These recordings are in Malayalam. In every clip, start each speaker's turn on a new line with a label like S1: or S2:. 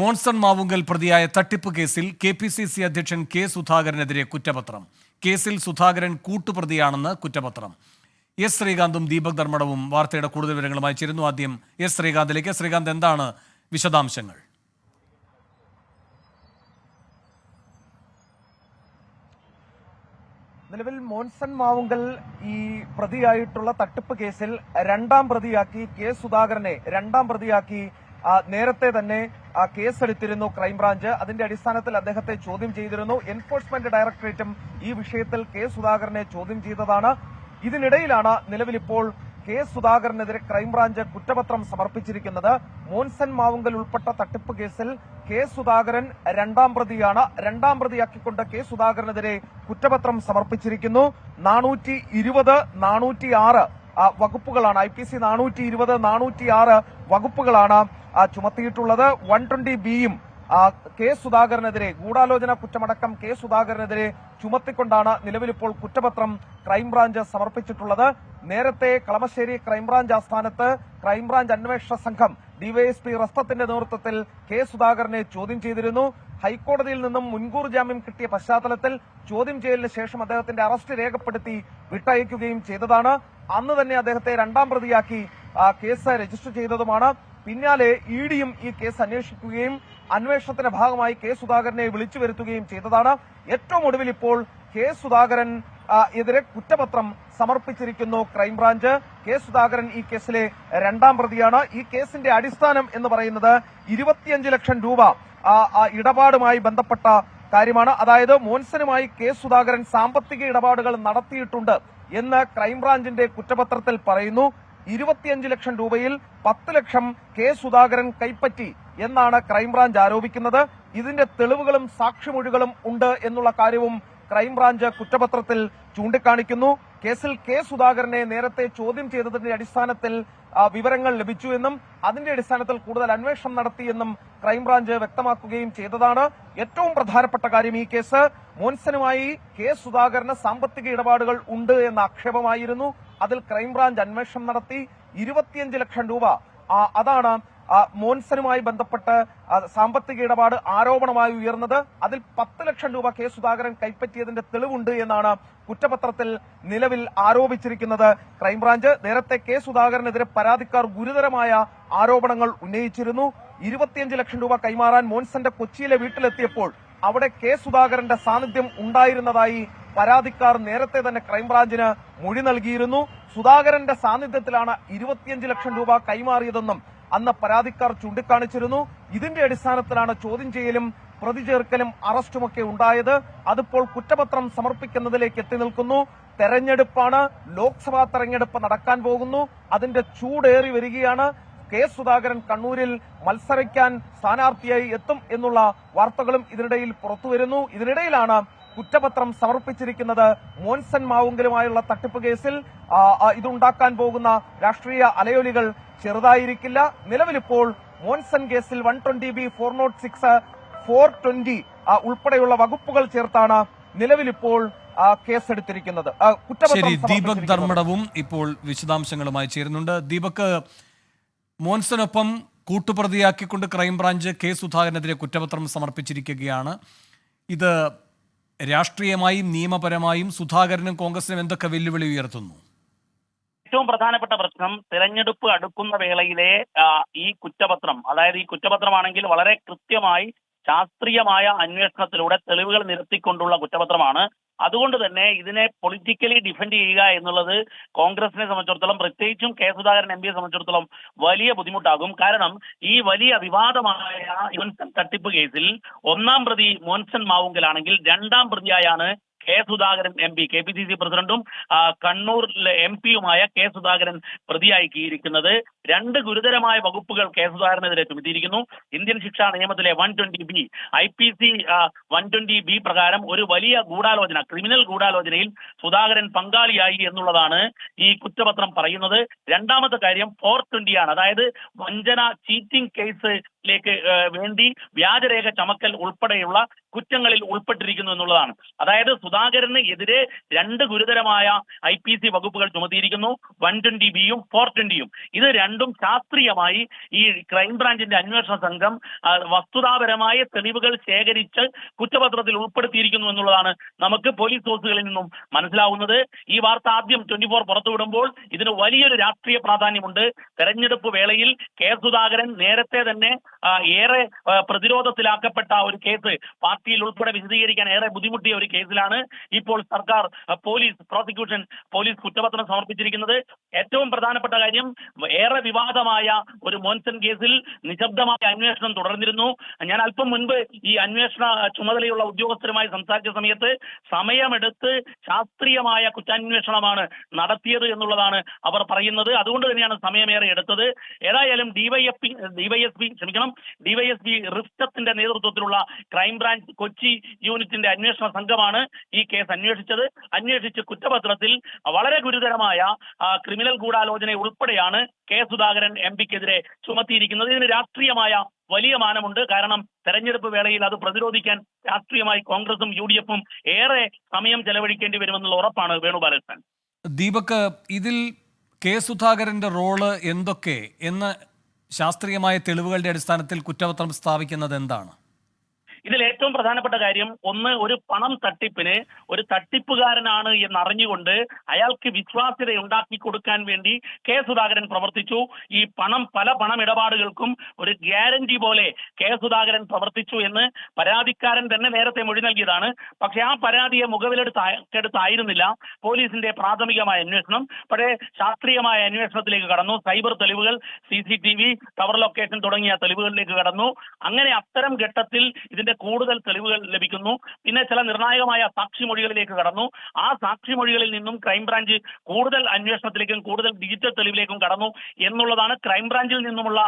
S1: മോൺസൺ മാവുങ്കൽ പ്രതിയായ തട്ടിപ്പ് കേസിൽ കെ പി സി സി അധ്യക്ഷൻ കെ സുധാകരനെതിരെ കുറ്റപത്രം. കേസിൽ സുധാകരൻ കൂട്ടുപ്രതിയാണെന്ന് കുറ്റപത്രം. എസ് ശ്രീകാന്തും ദീപക് ധർമ്മടവും വാർത്തയുടെ കൂടുതൽ വിവരങ്ങളുമായി ചേരുന്നു. ആദ്യം എസ് ശ്രീകാന്തിലേക്ക്. ശ്രീകാന്ത് എന്താണ് വിശദാംശങ്ങൾ?
S2: നിലവിൽ മോൻസൺ മാവുങ്കൽ ഈ പ്രതിയായിട്ടുള്ള തട്ടിപ്പ് കേസിൽ രണ്ടാം പ്രതിയാക്കി കെ സുധാകരനെ രണ്ടാം പ്രതിയാക്കി നേരത്തെ തന്നെ കേസെടുത്തിരുന്നു ക്രൈംബ്രാഞ്ച്. അതിന്റെ അടിസ്ഥാനത്തിൽ അദ്ദേഹത്തെ ചോദ്യം ചെയ്തിരുന്നു. എൻഫോഴ്സ്മെന്റ് ഡയറക്ടറേറ്റും ഈ വിഷയത്തിൽ കെ സുധാകരനെ ചോദ്യം ചെയ്തതാണ്. ഇതിനിടയിലാണ് നിലവിലിപ്പോൾ കെ സുധാകരനെതിരെ ക്രൈംബ്രാഞ്ച് കുറ്റപത്രം സമർപ്പിച്ചിരിക്കുന്നത്. മോൻസൻ മാവുങ്കൽ ഉൾപ്പെട്ട തട്ടിപ്പ് കേസിൽ കെ സുധാകരൻ രണ്ടാം പ്രതിയാണ്. രണ്ടാം പ്രതിയാക്കിക്കൊണ്ട് കെ സുധാകരനെതിരെ കുറ്റപത്രം സമർപ്പിച്ചിരിക്കുന്നു. നാനൂറ്റി ഇരുപത് നാനൂറ്റി ആറ് വകുപ്പുകളാണ്. ഐ പി സി നാനൂറ്റി ഇരുപത് നാനൂറ്റി ആറ് വകുപ്പുകളാണ് ചുമത്തിയിട്ടുള്ളത്. വൺ ട്വന്റി ബിയും കെ സുധാകരനെതിരെ ഗൂഢാലോചന കുറ്റമടക്കം കെ സുധാകരനെതിരെ ചുമത്തിക്കൊണ്ടാണ് നിലവിലിപ്പോൾ കുറ്റപത്രം ക്രൈംബ്രാഞ്ച് സമർപ്പിച്ചിട്ടുള്ളത്. നേരത്തെ കളമശ്ശേരി ക്രൈംബ്രാഞ്ച് ആസ്ഥാനത്ത് ക്രൈംബ്രാഞ്ച് അന്വേഷണ സംഘം ഡിവൈഎസ്പി റസ്തത്തിന്റെ നേതൃത്വത്തിൽ കെ സുധാകരനെ ചോദ്യം ചെയ്തിരുന്നു. ഹൈക്കോടതിയിൽ നിന്നും മുൻകൂർ ജാമ്യം കിട്ടിയ പശ്ചാത്തലത്തിൽ ചോദ്യം ചെയ്യലിന് ശേഷം അദ്ദേഹത്തിന്റെ അറസ്റ്റ് രേഖപ്പെടുത്തി വിട്ടയക്കുകയും ചെയ്തതാണ്. അന്ന് തന്നെ അദ്ദേഹത്തെ രണ്ടാം പ്രതിയാക്കി കേസ് രജിസ്റ്റർ ചെയ്തതുമാണ്. പിന്നാലെ ഇ ഈ കേസ് അന്വേഷിക്കുകയും അന്വേഷണത്തിന്റെ ഭാഗമായി കെ സുധാകരനെ വിളിച്ചു വരുത്തുകയും ചെയ്തതാണ്. ഏറ്റവും ഒടുവിൽ ഇപ്പോൾ കെ സുധാകരൻ എതിരെ കുറ്റപത്രം സമർപ്പിച്ചിരിക്കുന്നു ക്രൈംബ്രാഞ്ച്. കെ സുധാകരൻ ഈ കേസിലെ രണ്ടാം പ്രതിയാണ്. ഈ കേസിന്റെ അടിസ്ഥാനം എന്ന് പറയുന്നത് ഇരുപത്തിയഞ്ച് ലക്ഷം രൂപ ഇടപാടുമായി ബന്ധപ്പെട്ട കാര്യമാണ്. അതായത് മോൻസനുമായി കെ സുധാകരൻ സാമ്പത്തിക ഇടപാടുകൾ നടത്തിയിട്ടുണ്ട് എന്ന് ക്രൈംബ്രാഞ്ചിന്റെ കുറ്റപത്രത്തിൽ പറയുന്നു. ഇരുപത്തിയഞ്ച് ലക്ഷം രൂപയിൽ പത്ത് ലക്ഷം കെ സുധാകരൻ കൈപ്പറ്റി എന്നാണ് ക്രൈംബ്രാഞ്ച് ആരോപിക്കുന്നത്. ഇതിന്റെ തെളിവുകളും സാക്ഷിമൊഴികളും ഉണ്ട് എന്നുള്ള കാര്യവും ക്രൈംബ്രാഞ്ച് കുറ്റപത്രത്തിൽ ചൂണ്ടിക്കാണിക്കുന്നു. കേസിൽ കെ സുധാകരനെ നേരത്തെ ചോദ്യം ചെയ്തതിന്റെ അടിസ്ഥാനത്തിൽ വിവരങ്ങൾ ലഭിച്ചു എന്നും അതിന്റെ അടിസ്ഥാനത്തിൽ കൂടുതൽ അന്വേഷണം നടത്തിയെന്നും ക്രൈംബ്രാഞ്ച് വ്യക്തമാക്കുകയും ചെയ്തതാണ്. ഏറ്റവും പ്രധാനപ്പെട്ട കാര്യം ഈ കേസ്. മോൻസനുമായി കെ സുധാകരന് സാമ്പത്തിക ഇടപാടുകൾ ഉണ്ട് എന്ന ആക്ഷേപമായിരുന്നു. അതിൽ ക്രൈംബ്രാഞ്ച് അന്വേഷണം നടത്തി ഇരുപത്തിയഞ്ച് ലക്ഷം രൂപ. അതാണ് മോൻസനുമായി ബന്ധപ്പെട്ട് സാമ്പത്തിക ഇടപാട് ആരോപണമായി ഉയർന്നത്. അതിൽ പത്ത് ലക്ഷം രൂപ കെ സുധാകരൻ കൈപ്പറ്റിയതിന്റെ തെളിവുണ്ട് എന്നാണ് കുറ്റപത്രത്തിൽ നിലവിൽ ആരോപിച്ചിരിക്കുന്നത്. ക്രൈംബ്രാഞ്ച് നേരത്തെ കെ സുധാകരനെതിരെ പരാതിക്കാർ ഗുരുതരമായ ആരോപണങ്ങൾ ഉന്നയിച്ചിരുന്നു. ഇരുപത്തിയഞ്ച് ലക്ഷം രൂപ കൈമാറാൻ മോൻസന്റെ കൊച്ചിയിലെ വീട്ടിലെത്തിയപ്പോൾ അവിടെ കെ സുധാകരന്റെ സാന്നിധ്യം ഉണ്ടായിരുന്നതായി പരാതിക്കാർ നേരത്തെ തന്നെ ക്രൈംബ്രാഞ്ചിന് മൊഴി നൽകിയിരുന്നു. സുധാകരന്റെ സാന്നിധ്യത്തിലാണ് ഇരുപത്തിയഞ്ച് ലക്ഷം രൂപ കൈമാറിയതെന്നും അന്ന് പരാതിക്കാർ ചൂണ്ടിക്കാണിച്ചിരുന്നു. ഇതിന്റെ അടിസ്ഥാനത്തിലാണ് ചോദ്യം ചെയ്യലും പ്രതി ചേർക്കലും അറസ്റ്റുമൊക്കെ ഉണ്ടായത്. അതിപ്പോൾ കുറ്റപത്രം സമർപ്പിക്കുന്നതിലേക്ക് എത്തി നിൽക്കുന്നു. തെരഞ്ഞെടുപ്പാണ്. ലോക്സഭാ തെരഞ്ഞെടുപ്പ് നടക്കാൻ പോകുന്നു. അതിന്റെ ചൂടേറി വരികയാണ്. കെ സുധാകരൻ കണ്ണൂരിൽ മത്സരിക്കാൻ സ്ഥാനാർത്ഥിയായി എത്തും എന്നുള്ള വാർത്തകളും ഇതിനിടയിൽ പുറത്തുവരുന്നു. ഇതിനിടയിലാണ് കുറ്റപത്രം സമർപ്പിച്ചിരിക്കുന്നത് മോൻസൺ മാവുങ്കലുമായുള്ള തട്ടിപ്പ് കേസിൽ ഇതുണ്ടാക്കാൻ പോകുന്ന രാഷ്ട്രീയ അലയൊലികൾ ചെറുതായിരിക്കില്ല. നിലവിലിപ്പോൾ മോൻസൺ കേസിൽ one twenty B four nought six four twenty ഉൾപ്പെടെയുള്ള വകുപ്പുകൾ ചേർത്താണ് നിലവിലിപ്പോൾ കേസെടുത്തിരിക്കുന്നത്. കുറ്റപത്രം
S1: ശരി ദീപക് ധർമ്മടവും ഇപ്പോൾ വിശദാംശങ്ങളുമായി ചേരുന്നുണ്ട്. ദീപക് മോൻസനൊപ്പം കൂട്ടുപ്രതിയാക്കിക്കൊണ്ട് ക്രൈംബ്രാഞ്ച് കെ സുധാകരനെതിരെ കുറ്റപത്രം സമർപ്പിച്ചിരിക്കുകയാണ്. ഇത് രാഷ്ട്രീയമായും നിയമപരമായും സുധാകരനും കോൺഗ്രസിനും എന്തൊക്കെ വെല്ലുവിളി ഉയർത്തുന്നു?
S3: ഏറ്റവും പ്രധാനപ്പെട്ട പ്രശ്നം തെരഞ്ഞെടുപ്പ് അടുക്കുന്ന വേളയിലെ ഈ കുറ്റപത്രം. അതായത് ഈ കുറ്റപത്രമാണെങ്കിൽ വളരെ കൃത്യമായി ശാസ്ത്രീയമായ അന്വേഷണത്തിലൂടെ തെളിവുകൾ നിരത്തിക്കൊണ്ടുള്ള കുറ്റപത്രമാണ്. അതുകൊണ്ട് തന്നെ ഇതിനെ പൊളിറ്റിക്കലി ഡിഫെൻഡ് ചെയ്യുക എന്നുള്ളത് കോൺഗ്രസിനെ സംബന്ധിച്ചിടത്തോളം പ്രത്യേകിച്ചും കെ സുധാകരൻ എം പിയെ സംബന്ധിച്ചിടത്തോളം വലിയ ബുദ്ധിമുട്ടാകും. കാരണം ഈ വലിയ വിവാദമായ മോൻസൺ തട്ടിപ്പ് കേസിൽ ഒന്നാം പ്രതി മോൻസൺ മാവുങ്കലാണെങ്കിൽ രണ്ടാം പ്രതിയായാണ് K Sudhakaran M P K P C C പ്രസിഡന്റും കണ്ണൂർ എം പിയുമായ കെ സുധാകരൻ പ്രതിയാക്കിയിരിക്കുന്നത് രണ്ട് ഗുരുതരമായ വകുപ്പുകൾ കെ സുധാകരനെതിരെ ചുമത്തിയിരിക്കുന്നു. ഇന്ത്യൻ ശിക്ഷാ നിയമത്തിലെ one twenty B I P C one twenty B പ്രകാരം ഒരു വലിയ ഗൂഢാലോചന ക്രിമിനൽ ഗൂഢാലോചനയിൽ സുധാകരൻ പങ്കാളിയായി എന്നുള്ളതാണ് ഈ കുറ്റപത്രം പറയുന്നത്. രണ്ടാമത്തെ കാര്യം ഫോർ ട്വന്റി ആണ് അതായത് വഞ്ചന ചീറ്റിംഗ് കേസ് ലേക്ക് വേണ്ടി വ്യാജരേഖ ചമക്കൽ ഉൾപ്പെടെയുള്ള കുറ്റങ്ങളിൽ ഉൾപ്പെട്ടിരിക്കുന്നു എന്നുള്ളതാണ്. അതായത് സുധാകരന് എതിരെ രണ്ട് ഗുരുതരമായ ഐ പി സി വകുപ്പുകൾ ചുമത്തിയിരിക്കുന്നു. വൺ ട്വന്റി ബിയും ഫോർ ട്വന്റിയും. ഇത് രണ്ടും ശാസ്ത്രീയമായി ഈ ക്രൈംബ്രാഞ്ചിന്റെ അന്വേഷണ സംഘം വസ്തുതാപരമായ തെളിവുകൾ ശേഖരിച്ച് കുറ്റപത്രത്തിൽ ഉൾപ്പെടുത്തിയിരിക്കുന്നു എന്നുള്ളതാണ് നമുക്ക് പോലീസ് സോഴ്സുകളിൽ നിന്നും മനസ്സിലാവുന്നത്. ഈ വാർത്ത ആദ്യം ട്വന്റി ഫോർ പുറത്തുവിടുമ്പോൾ ഇതിന് വലിയൊരു രാഷ്ട്രീയ പ്രാധാന്യമുണ്ട്. തെരഞ്ഞെടുപ്പ് വേളയിൽ കെ സുധാകരൻ നേരത്തെ തന്നെ ഏറെ പ്രതിരോധത്തിലാക്കപ്പെട്ട ഒരു കേസ് പാർട്ടിയിൽ ഉൾപ്പെടെ വിശദീകരിക്കാൻ ഏറെ ബുദ്ധിമുട്ടിയ ഒരു കേസിലാണ് ഇപ്പോൾ സർക്കാർ പോലീസ് പ്രോസിക്യൂഷൻ പോലീസ് കുറ്റപത്രം സമർപ്പിച്ചിരിക്കുന്നത്. ഏറ്റവും പ്രധാനപ്പെട്ട കാര്യം ഏറെ വിവാദമായ ഒരു മോൻസൺ കേസിൽ നിശബ്ദമായ അന്വേഷണം തുടർന്നിരുന്നു. ഞാൻ അല്പം മുൻപ് ഈ അന്വേഷണ ചുമതലയുള്ള ഉദ്യോഗസ്ഥരുമായി സംസാരിച്ച സമയത്ത് സമയമെടുത്ത് ശാസ്ത്രീയമായ കുറ്റാന്വേഷണമാണ് നടത്തിയത് എന്നുള്ളതാണ് അവർ പറയുന്നത്. അതുകൊണ്ട് തന്നെയാണ് സമയമേറെ എടുത്തത്. ഏതായാലും ഡിവൈഎഫ് ഡിവൈഎസ്പി ക്ഷമിക്കണം ഡിവൈഎസ്പി റിഫ്റ്റത്തിന്റെ നേതൃത്വത്തിലുള്ള ക്രൈംബ്രാഞ്ച് കൊച്ചി യൂണിറ്റിന്റെ അന്വേഷണ സംഘമാണ് ഈ കേസ് അന്വേഷിച്ചത്. അന്വേഷിച്ച് കുറ്റപത്രത്തിൽ വളരെ ഗുരുതരമായ ക്രിമിനൽ ഗൂഢാലോചന ഉൾപ്പെടെയാണ് കെ സുധാകരൻ എം പിക്കെതിരെ ചുമത്തിയിരിക്കുന്നത്. ഇതിന് രാഷ്ട്രീയമായ വലിയ മാനമുണ്ട്. കാരണം തെരഞ്ഞെടുപ്പ് വേളയിൽ അത് പ്രതിരോധിക്കാൻ രാഷ്ട്രീയമായി കോൺഗ്രസും യു ഡി എഫും ഏറെ സമയം ചെലവഴിക്കേണ്ടി വരുമെന്നുള്ള ഉറപ്പാണ് വേണുബാലകൃഷ്ണൻ
S1: ദീപക് ഇതിൽ കെ സുധാകരന്റെ റോൾ എന്തൊക്കെ? എന്ന് ശാസ്ത്രീയമായ തെളിവുകളുടെ അടിസ്ഥാനത്തിൽ കുറ്റപത്രം സ്ഥാപിക്കുന്നത് എന്താണ്
S3: ഇതിൽ ഏറ്റവും പ്രധാനപ്പെട്ട കാര്യം ഒന്ന് ഒരു പണം തട്ടിപ്പിന് ഒരു തട്ടിപ്പുകാരനാണ് എന്നറിഞ്ഞുകൊണ്ട് അയാൾക്ക് വിശ്വാസ്യത ഉണ്ടാക്കി കൊടുക്കാൻ വേണ്ടി കെ സുധാകരൻ പ്രവർത്തിച്ചു. ഈ പണം പല പണമിടപാടുകൾക്കും ഒരു ഗ്യാരണ്ടി പോലെ കെ സുധാകരൻ പ്രവർത്തിച്ചു എന്ന് പരാതിക്കാരൻ തന്നെ നേരത്തെ മൊഴി നൽകിയതാണ്. പക്ഷെ ആ പരാതിയെ മുഖവിലെടുത്തായിരുന്നില്ല പോലീസിന്റെ പ്രാഥമികമായ അന്വേഷണം പക്ഷേ ശാസ്ത്രീയമായ അന്വേഷണത്തിലേക്ക് കടന്നു. സൈബർ തെളിവുകൾ C C T V tower location തുടങ്ങിയ തെളിവുകളിലേക്ക് കടന്നു. അങ്ങനെ അത്തരം ഘട്ടത്തിൽ ഇതിന്റെ കൂടുതൽ തെളിവുകൾ ലഭിക്കുന്നു. പിന്നെ ചില നിർണായകമായ സാക്ഷിമൊഴികളിലേക്ക് കടന്നു. ആ സാക്ഷിമൊഴികളിൽ നിന്നും ക്രൈംബ്രാഞ്ച് കൂടുതൽ അന്വേഷണത്തിലേക്കും കൂടുതൽ ഡിജിറ്റൽ തെളിവിലേക്കും കടന്നു എന്നുള്ളതാണ് ക്രൈംബ്രാഞ്ചിൽ നിന്നുമുള്ള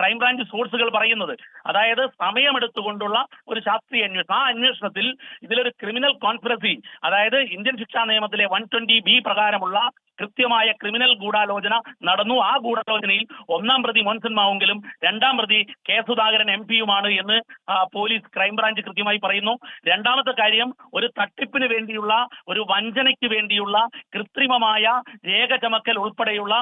S3: ക്രൈംബ്രാഞ്ച് സോഴ്സുകൾ പറയുന്നത്. അതായത് സമയമെടുത്തുകൊണ്ടുള്ള ഒരു ശാസ്ത്രീയ അന്വേഷണം. ആ അന്വേഷണത്തിൽ ഇതിലൊരു ക്രിമിനൽ കോൺസ്പിറസി അതായത് ഇന്ത്യൻ ശിക്ഷാ നിയമത്തിലെ വൺ ട്വന്റി ബി പ്രകാരമുള്ള കൃത്യമായ ക്രിമിനൽ ഗൂഢാലോചന നടന്നു. ആ ഗൂഢാലോചനയിൽ ഒന്നാം പ്രതി മോൻസൺ മാവുങ്കലും രണ്ടാം പ്രതി കെ സുധാകരൻ എം പിയുമാണ് എന്ന് പോലീസ് ക്രൈംബ്രാഞ്ച് കൃത്യമായി പറയുന്നു. രണ്ടാമത്തെ കാര്യം ഒരു തട്ടിപ്പിന് വേണ്ടിയുള്ള ഒരു വഞ്ചനയ്ക്ക് വേണ്ടിയുള്ള കൃത്രിമമായ രേഖ ചമക്കൽ ഉൾപ്പെടെയുള്ള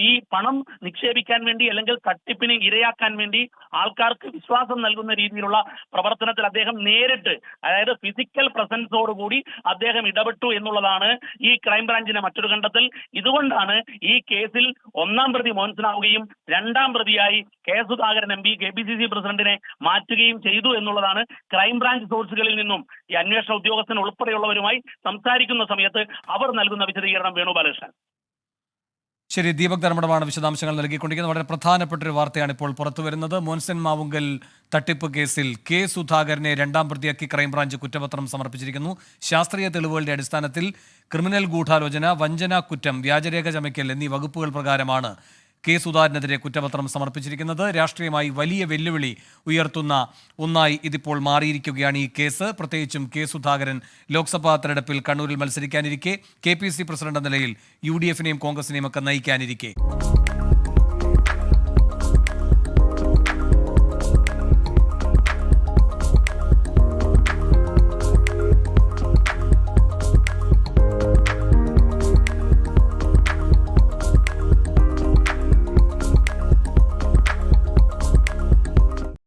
S3: ഈ പണം നിക്ഷേപിക്കാൻ വേണ്ടി അല്ലെങ്കിൽ തട്ടിപ്പിന് ഇരയാക്കാൻ വേണ്ടി ആൾക്കാർക്ക് വിശ്വാസം നൽകുന്ന രീതിയിലുള്ള പ്രവർത്തനത്തിൽ അദ്ദേഹം നേരിട്ട് അതായത് ഫിസിക്കൽ പ്രസൻസോടുകൂടി അദ്ദേഹം ഇടപെട്ടു എന്നുള്ളതാണ് ഈ ക്രൈംബ്രാഞ്ചിന്റെ മറ്റൊരു കണ്ടെത്തൽ ഇതുകൊണ്ടാണ് ഈ കേസിൽ ഒന്നാം പ്രതി മോൻസനാവുകയും രണ്ടാം പ്രതിയായി K Sudhakaran M P K P C C പ്രസിഡന്റിനെ മാറ്റുകയും ചെയ്തു എന്നുള്ളതാണ് ക്രൈംബ്രാഞ്ച് സോഴ്സുകളിൽ നിന്നും ഈ അന്വേഷണ ഉദ്യോഗസ്ഥൻ ഉൾപ്പെടെയുള്ളവരുമായി സംസാരിക്കുന്ന സമയത്ത് അവർ നൽകുന്ന വിശദീകരണം വേണു വേണുബാലകൃഷ്ണൻ
S1: ശരി ദീപക് ധർമ്മടമാണ് വിശദാംശങ്ങൾ നൽകിക്കൊണ്ടിരിക്കുന്നത്. വളരെ പ്രധാനപ്പെട്ട ഒരു വാർത്തയാണ് ഇപ്പോൾ പുറത്തു വരുന്നത്. മോൻസൻ മാവുങ്കൽ തട്ടിപ്പ് കേസിൽ കെ സുധാകരനെ രണ്ടാം പ്രതിയാക്കി ക്രൈംബ്രാഞ്ച് കുറ്റപത്രം സമർപ്പിച്ചിരിക്കുന്നു. ശാസ്ത്രീയ തെളിവുകളുടെ അടിസ്ഥാനത്തിൽ ക്രിമിനൽ ഗൂഢാലോചന വഞ്ചനാ കുറ്റം വ്യാജരേഖ ചമയ്ക്കൽ എന്നീ വകുപ്പുകൾ പ്രകാരമാണ് കെ സുധാകരനെതിരെ കുറ്റപത്രം സമർപ്പിച്ചിരിക്കുന്നത്. രാഷ്ട്രീയമായി വലിയ വെല്ലുവിളി ഉയർത്തുന്ന ഒന്നായി ഇതിപ്പോൾ മാറിയിരിക്കുകയാണ് ഈ കേസ്. പ്രത്യേകിച്ചും കെ സുധാകരൻ ലോക്സഭാ തെരഞ്ഞെടുപ്പിൽ കണ്ണൂരിൽ മത്സരിക്കാനിരിക്കെ. കെ പി സി പ്രസിഡന്റ് നിലയിൽ യു ഡി എഫിനെയും കോൺഗ്രസിനെയും ഒക്കെ നയിക്കാനിരിക്കെ.